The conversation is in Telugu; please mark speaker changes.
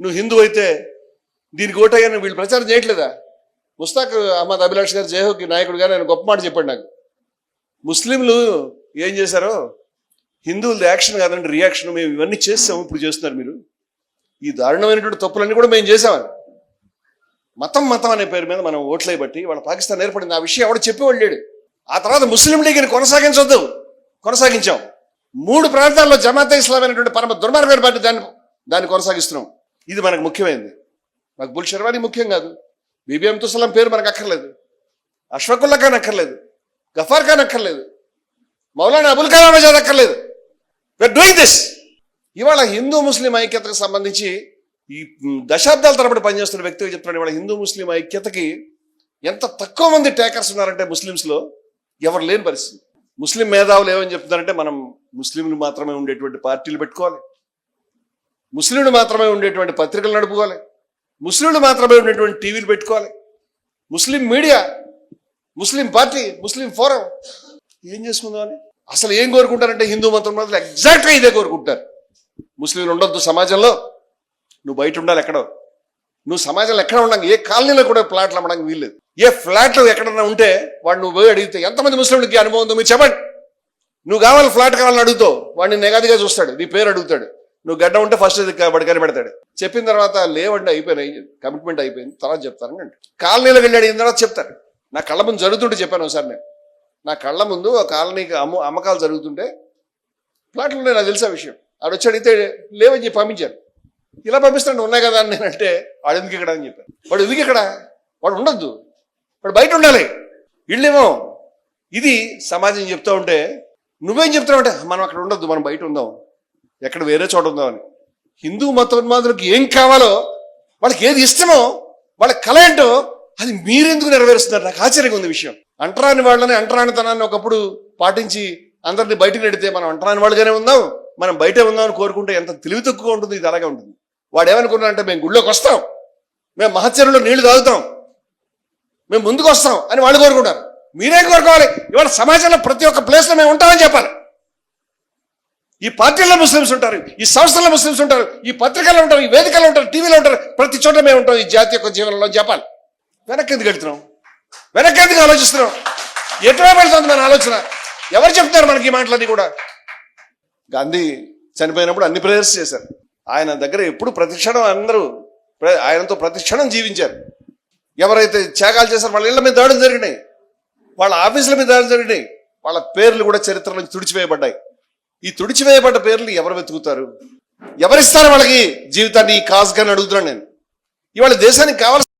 Speaker 1: నువ్వు హిందూ అయితే దీనికి ఓటయ్యాను వీళ్ళు ప్రచారం చేయట్లేదా? ముస్తాక్ అహ్మద్ అభిలాష్ గారు జయహోకి నాయకుడు గారు ఆయన గొప్ప మాట చెప్పాడు నాకు. ముస్లింలు ఏం చేశారో? హిందువులది యాక్షన్ కాదండి రియాక్షన్ మేము ఇవన్నీ చేస్తాము ఇప్పుడు చేస్తున్నారు మీరు. ఈ దారుణమైనటువంటి తప్పులన్నీ కూడా మేము చేసామని మతం మతం అనే పేరు మీద మనం ఓట్లే బట్టి వాళ్ళ పాకిస్తాన్ ఏర్పడింది. ఆ విషయం ఎవడు చెప్పేవాడు లేడు. ఆ తర్వాత ముస్లిం లీగ్ని కొనసాగించొద్దు. కొనసాగించాం. మూడు ప్రాంతాల్లో జమాతే ఇస్లాం అనేటువంటి పరమ దుర్మార్గమైన పార్టీ దాన్ని దాన్ని కొనసాగిస్తున్నాం. ఇది మనకు ముఖ్యమైనది మక్బుల్ శర్వాణి ముఖ్యం కాదు. బీబీఎం తుసలం పేరు మనకు అక్కర్లేదు. అష్ఫకుల్లా ఖాన్ అక్కర్లేదు. గఫార్ ఖాన్ అక్కర్లేదు. మౌలానా అబుల్ కలాం ఆజాద్ అక్కర్లేదు. విర్ డూయింగ్ దిస్ ఇవాళ హిందూ ముస్లిం ఐక్యతకు సంబంధించి ఈ దశాబ్దాల తరబడి పనిచేస్తున్న వ్యక్తిగా చెప్తున్నాడు? ఇవాళ హిందూ ముస్లిం ఐక్యతకి ఎంత తక్కువ మంది టేకర్స్ ఉన్నారంటే ముస్లిమ్స్లో ఎవరు లేని పరిస్థితి. ముస్లిం మేధావులు ఏమని చెప్తున్నారంటే మనం ముస్లింలు మాత్రమే ఉండేటువంటి పార్టీలు పెట్టుకోవాలి. ముస్లింలు మాత్రమే ఉండేటువంటి పత్రికలు నడుపుకోవాలి. ముస్లింలు మాత్రమే ఉండేటువంటి టీవీలు పెట్టుకోవాలి. Muslim media Muslim party Muslim forum ఏం చేసుకుందామని అసలు ఏం కోరుకుంటారంటే హిందూ మతం మాత్రం ఎగ్జాక్ట్గా ఇదే కోరుకుంటారు. ముస్లింలు ఉండొద్దు సమాజంలో. నువ్వు బయట ఉండాలి ఎక్కడో. నువ్వు సమాజంలో ఎక్కడ ఉండడానికి ఏ కాలనీలో కూడా ఫ్లాట్లు అమ్మడానికి వీల్లేదు. ఏ ఫ్లాట్లు ఎక్కడన్నా ఉంటే వాడు నువ్వు పోయి అడిగితే ఎంతమంది ముస్లింలకి అనుభవం ఉందో? మీరు చెప్పండి. నువ్వు కావాలి ఫ్లాట్ కావాలని అడుగుతావు. వాడిని నెగదిగా చూస్తాడు. నీ పేరు అడుగుతాడు. నువ్వు గడ్డ ఉంటే ఫస్ట్ వాడి కనిపెడతాడు చెప్పిన తర్వాత లేవండి అయిపోయినాయి కమిట్మెంట్ అయిపోయింది. తర్వాత చెప్తాను అంటే కాలనీలోకి వెళ్ళి అడిగిన తర్వాత చెప్తారు. నా కళ్ళ ముందు జరుగుతుంటే చెప్పాను ఒకసారి నేను. నా కళ్ళ ముందు ఆ కాలనీకి అమ్మ అమ్మకాలు జరుగుతుంటే ప్లాట్లు ఉన్నాయి నాకు తెలిసే విషయం. ఆడు వచ్చి అడిగితే లేవని చెప్పి పంపించారు. ఇలా పంపిస్తాను ఉన్నాయి కదా అని నేనంటే వాడు ఎందుకు ఇక్కడ? అని చెప్పాను. వాడు ఎందుకు ఇక్కడ? వాడు ఉండొద్దు. వాడు బయట ఉండాలి. ఇళ్ళేమో ఇది సమాజం చెప్తా ఉంటే నువ్వేం చెప్తావు అంటే మనం అక్కడ ఉండొద్దు మనం బయట ఉందాం. ఎక్కడ వేరే చోట ఉందో అని. హిందూ మతోన్మాదులకు ఏం కావాలో వాళ్ళకి ఏది ఇష్టమో వాళ్ళ కళ ఏంటో అది మీరెందుకు నెరవేరుస్తున్నారు? నాకు ఆశ్చర్యంగా ఉంది విషయం. అంటరాని వాళ్ళని అంటరానితనాన్ని ఒకప్పుడు పాటించి అందరిని బయటకు నెడితే మనం అంటరాని వాళ్ళుగానే ఉందాం మనం బయటే ఉందాం అని కోరుకుంటే ఎంత తెలివి తక్కువ ఉంటుంది ఇది అలాగే ఉంటుంది. వాడు ఏమనుకున్నా అంటే మేము గుళ్ళోకి వస్తాం మేము మహచర్యంలో నీళ్ళు తాగుతాం మేము ముందుకు వస్తాం అని వాళ్ళు కోరుకుంటారు. మీరేం కోరుకోవాలి? ఇవాళ సమాజంలో ప్రతి ఒక్క ప్లేస్లో మేము ఉంటామని చెప్పాలి. ఈ పార్టీల్లో ముస్లిమ్స్ ఉంటారు ఈ సంస్థల్లో ముస్లిమ్స్ ఉంటారు ఈ పత్రికల్లో ఉంటారు ఈ వేదికల్లో ఉంటారు టీవీలో ఉంటారు ప్రతి చోట మేము ఉంటాం ఈ జాతి యొక్క జీవనంలో అని చెప్పాలి వెనక్కి ఎందుకు వెళ్తున్నాం? వెనక్కి ఎందుకు ఆలోచిస్తున్నాం? ఎటువైపు వెళ్తుంది మన ఆలోచన? ఎవరు చెప్తారు మనకి ఈ మాటలన్నీ కూడా? గాంధీ చనిపోయినప్పుడు అన్ని ప్రేయర్స్ చేశారు. ఆయన దగ్గర ఎప్పుడు ప్రతిక్షణం అందరూ ఆయనతో ప్రతిక్షణం జీవించారు. ఎవరైతే త్యాగాలు చేశారు వాళ్ళ ఇళ్ళ మీద దాడులు జరిగినాయి. వాళ్ళ ఆఫీసుల మీద దాడులు జరిగినాయి. వాళ్ళ పేర్లు కూడా చరిత్ర నుంచి తుడిచివేయబడ్డాయి. ఈ తుడిచివేయబడ్డ పేర్లు ఎవరు వెతుకుతారు? ఎవరిస్తారు వాళ్ళకి? జీవితాన్ని ఈ కాజ్గా అడుగుతున్నాను నేను. ఇవాళ దేశానికి కావాల్సిన